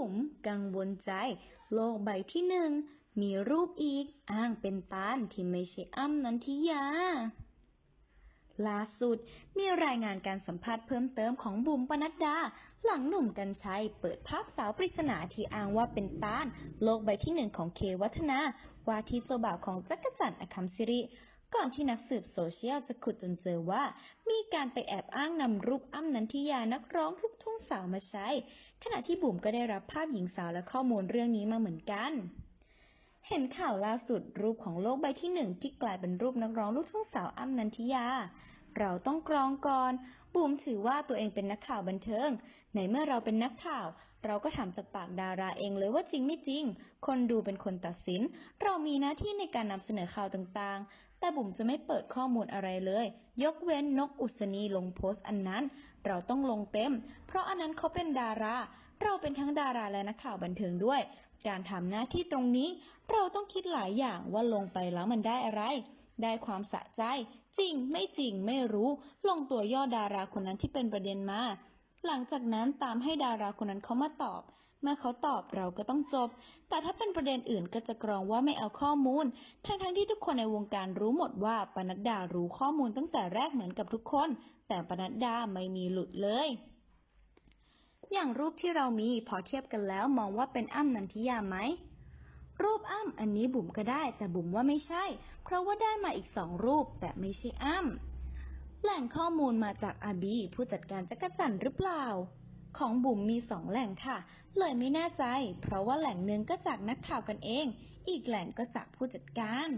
บุ๋มกังวลใจ โลกใบที่หนึ่ง มีรูปอีกอ้างเป็นตาลที่ไม่ใช่อ้ำนันทิยาล่าสุดมีรายงานการสัมภาษณ์เพิ่มเติมของบุ๋มปนัดดา หลังหนุ่มกัญชัยเปิดภาพสาวปริศนาที่อ้างว่าเป็นตาลโลกใบที่หนึ่งของเควัฒนา ว่าที่เจ้าบ่าวของจักรจันทร์อคัมซิริ ก่อนที่นักสืบโซเชียลจะขุดจนเจอว่า มีการไปแอบอ้างนำรูปอ้ำนันทิยานักร้องลูกทุ่งสาวมาใช้ ขณะที่บุ๋มก็ได้รับภาพหญิงสาวและข้อมูลเรื่องนี้มาเหมือนกันเห็นข่าวล่าสุดรูปของโลกใบที่หนึ่งที่กลายเป็นรูปนักร้องลูกทุ่งสาวอ้ำนันทิยา เราต้องกรองก่อนบุ๋มถือว่าตัวเองเป็นนักข่าวบันเทิง ในเมื่อเราเป็นนักข่าว เราก็ถามจากปากดาราเองเลยว่าจริงไม่จริง คนดูเป็นคนตัดสิน เรามีหน้าที่ในการนำเสนอข่าวต่างๆ แต่บุ๋มจะไม่เปิดข้อมูลอะไรเลย ยกเว้นนกอุศนีลงโพสต์อันนั้น เราต้องลงเต็ม เพราะอันนั้นเขาเป็นดารา เราเป็นทั้งดาราและนักข่าวบันเทิงด้วย การทำหน้าที่ตรงนี้ เราต้องคิดหลายอย่างว่าลงไปแล้วมันได้อะไร ได้ความสะใจ จริงไม่จริงไม่รู้ ลงตัวย่อดาราคนนั้นที่เป็นประเด็นมา หลังจากนั้นตามให้ดาราคนนั้นเขามาตอบ เมื่อเขาตอบเราก็ต้องจบ แต่ถ้าเป็นประเด็นอื่นก็จะกรองว่าไม่เอาข้อมูล ทั้งๆที่ทุกคนในวงการรู้หมดว่าปนัดดารู้ข้อมูลตั้งแต่แรกเหมือนกับทุกคน แต่ปนัดดาไม่มีหลุดเลยอย่างรูปที่เรามีพอเทียบกันแล้วมองว่าเป็นอ้ำนันทิยาไหม รูปอ้ำอันนี้บุ๋มก็ได้ แต่บุ๋มว่าไม่ใช่ เพราะว่าได้มาอีกสองรูปแต่ไม่ใช่อ้ำแหล่งข้อมูลมาจากอาบี ผู้จัดการจักรจันหรือเปล่า ของบุ๋มมีสองแหล่งค่ะ เลยไม่แน่ใจ เพราะว่าแหล่งหนึ่งก็จากนักข่าวกันเอง อีกแหล่งก็จากผู้จัดการ